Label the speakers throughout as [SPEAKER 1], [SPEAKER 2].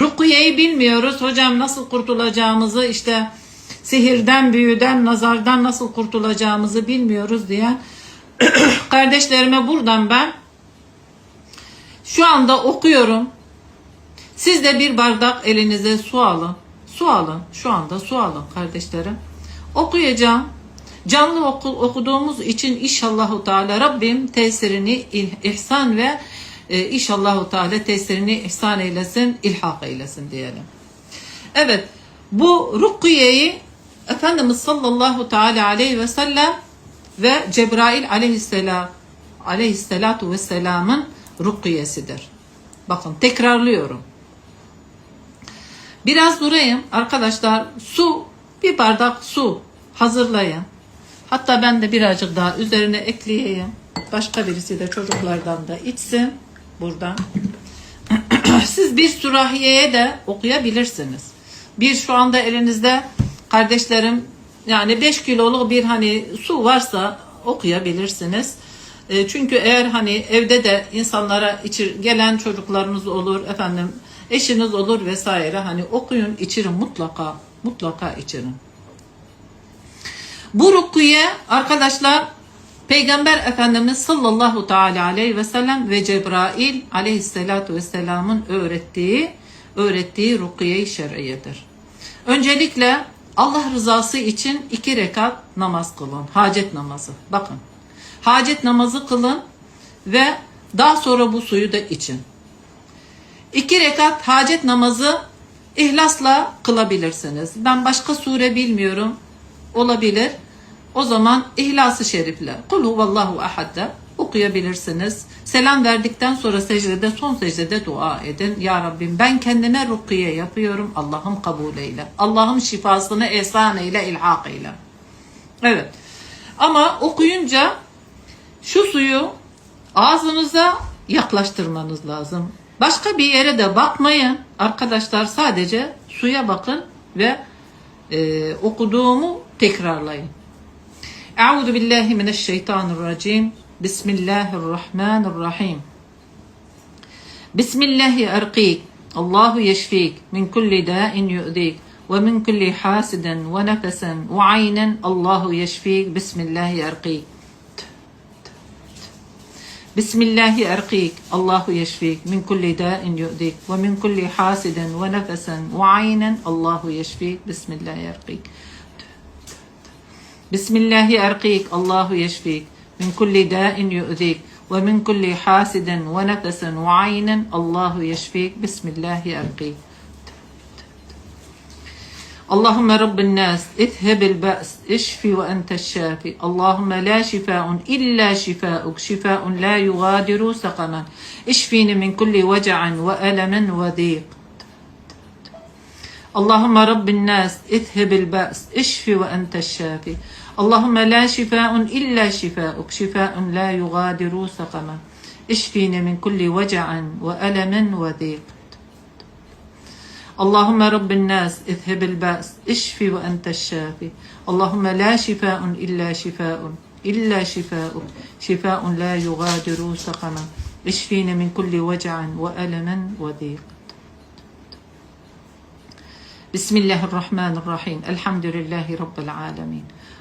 [SPEAKER 1] Rukiye'yi bilmiyoruz. Hocam nasıl kurtulacağımızı işte sihirden, büyüden, nazardan nasıl kurtulacağımızı bilmiyoruz diye kardeşlerime buradan ben şu anda okuyorum. Siz de bir bardak elinize su alın. Su alın. Şu anda su alın kardeşlerim. Okuyacağım. Canlı oku, okuduğumuz için inşallahu Teala Rabbim tesirini ih- ihsan ve e, inşallahu Teala tesirini ihsan eylesin, ilhak eylesin diyelim. Evet, bu rukiyeyi Efendimiz sallallahu teala aleyhi ve sellem ve Cebrail aleyhisselam aleyhisselatu vesselamın rukiyesidir. Bakın tekrarlıyorum. Biraz durayım arkadaşlar. Su, bir bardak su hazırlayın. Hatta ben de birazcık daha üzerine ekleyeyim. Başka birisi de çocuklardan da içsin buradan. Siz bir sürahiyeye de okuyabilirsiniz. Bir şu anda elinizde kardeşlerim yani 5 kiloluk bir hani su varsa okuyabilirsiniz. E, Çünkü eğer hani evde de insanlara içir, gelen çocuklarınız olur efendim eşiniz olur vesaire hani okuyun içirin mutlaka mutlaka içirin. Bu rukiye arkadaşlar Peygamber Efendimiz sallallahu teala aleyhi ve sellem ve Cebrail aleyhissalatu vesselamın öğrettiği öğrettiği rukiye-i şer'iyedir. Öncelikle Allah rızası için iki rekat namaz kılın. Hacet namazı. Bakın. Hacet namazı kılın ve daha sonra bu suyu da için. İki rekat hacet namazı ihlasla kılabilirsiniz. Ben başka sure bilmiyorum. Olabilir. O zaman İhlas-ı Şerif'le Kul huvallahu ahad'da okuyabilirsiniz. Selam verdikten sonra secdede son secdede dua edin. Ya Rabbim ben kendime rukiye yapıyorum. Allah'ım kabul eyle. Allah'ım şifasını ehsan eyle, ilhak eyle. Evet. Ama okuyunca şu suyu ağzınıza yaklaştırmanız lazım. Başka bir yere de bakmayın. Arkadaşlar sadece suya bakın ve e, okuduğumu tekrarlayın. أعوذ بالله من الشيطان الرجيم. بسم الله الرحمن الرحيم. بسم الله أرقيك. الله يشفيك. من كل داء يؤذيك. ومن كل حاسد ونفسا وعينا الله يشفيك. بسم الله أرقيك. بسم الله أرقيك. الله يشفيك. من كل داء يؤذيك. ومن كل حاسد ونفسا وعينا الله يشفيك. بسم الله أرقيك. بسم الله أرقيك الله يشفيك من كل داء يؤذيك ومن كل حاسد ونفسا وعينا الله يشفيك بسم الله أرقيك اللهم رب الناس اذهب البأس اشفي وأنت الشافي اللهم لا شفاء إلا شفاءك شفاء لا يغادر سقما اشفيني من كل وجع وألم وضيق اللهم رب الناس اذهب البأس اشفي وأنت الشافي اللهم لا شفاء إلا شفاءك شفاء لا يغادر سقما. اشفيني من كل وجع وألم وضيق. اللهم رب الناس اذهب البأس. اشفي وأنت الشافي. اللهم لا شفاء إلا شفاء. إلا شفاءك شفاء لا يغادر سقما. اشفيني من كل وجع وألم وضيق. بسم الله الرحمن الرحيم. الحمد لله رب العالمين.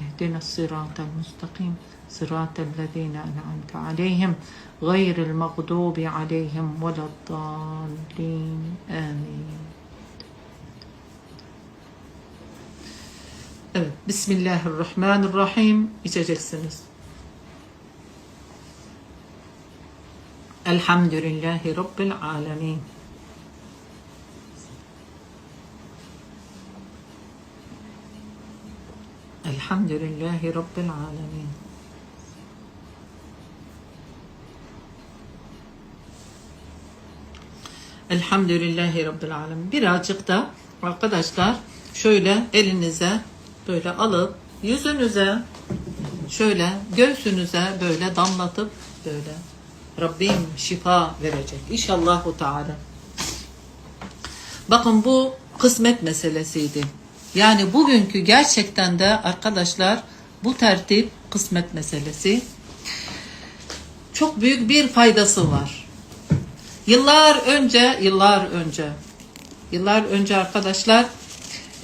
[SPEAKER 1] اهدنا الصراط المستقيم صراط الذين أنعمت عليهم غير المغضوب عليهم ولا الضالين آمين Evet, Bismillahirrahmanirrahim içeceksiniz. Elhamdülillahi Rabbil alemin. Elhamdülillahi Rabbil alemin. Elhamdülillahi Rabbil alemin. Birazcık da arkadaşlar şöyle elinize böyle alıp yüzünüze şöyle göğsünüze böyle damlatıp böyle Rabbim şifa verecek. İnşallahu Teala. Bakın bu kısmet meselesiydi. Yani bugünkü gerçekten de arkadaşlar bu tertip kısmet meselesi. Çok büyük bir faydası var. Yıllar önce, yıllar önce, yıllar önce arkadaşlar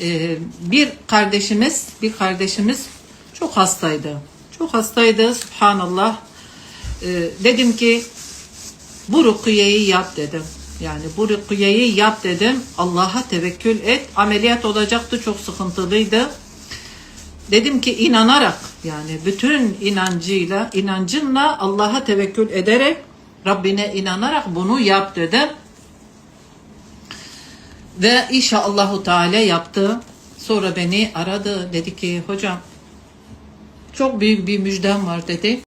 [SPEAKER 1] e, bir kardeşimiz, bir kardeşimiz çok hastaydı. Çok hastaydı, subhanallah. E, dedim ki bu rukiyeyi yap dedim. Yani bu rukiyeyi yap dedim. Allah'a tevekkül et. Ameliyat olacaktı çok sıkıntılıydı. Dedim ki inanarak yani bütün inancıyla, inancınla Allah'a tevekkül ederek Rabbine inanarak bunu yap dedim. Ve inşallahü teala yaptı. Sonra beni aradı. Dedi ki hocam çok büyük bir müjdem var dedi.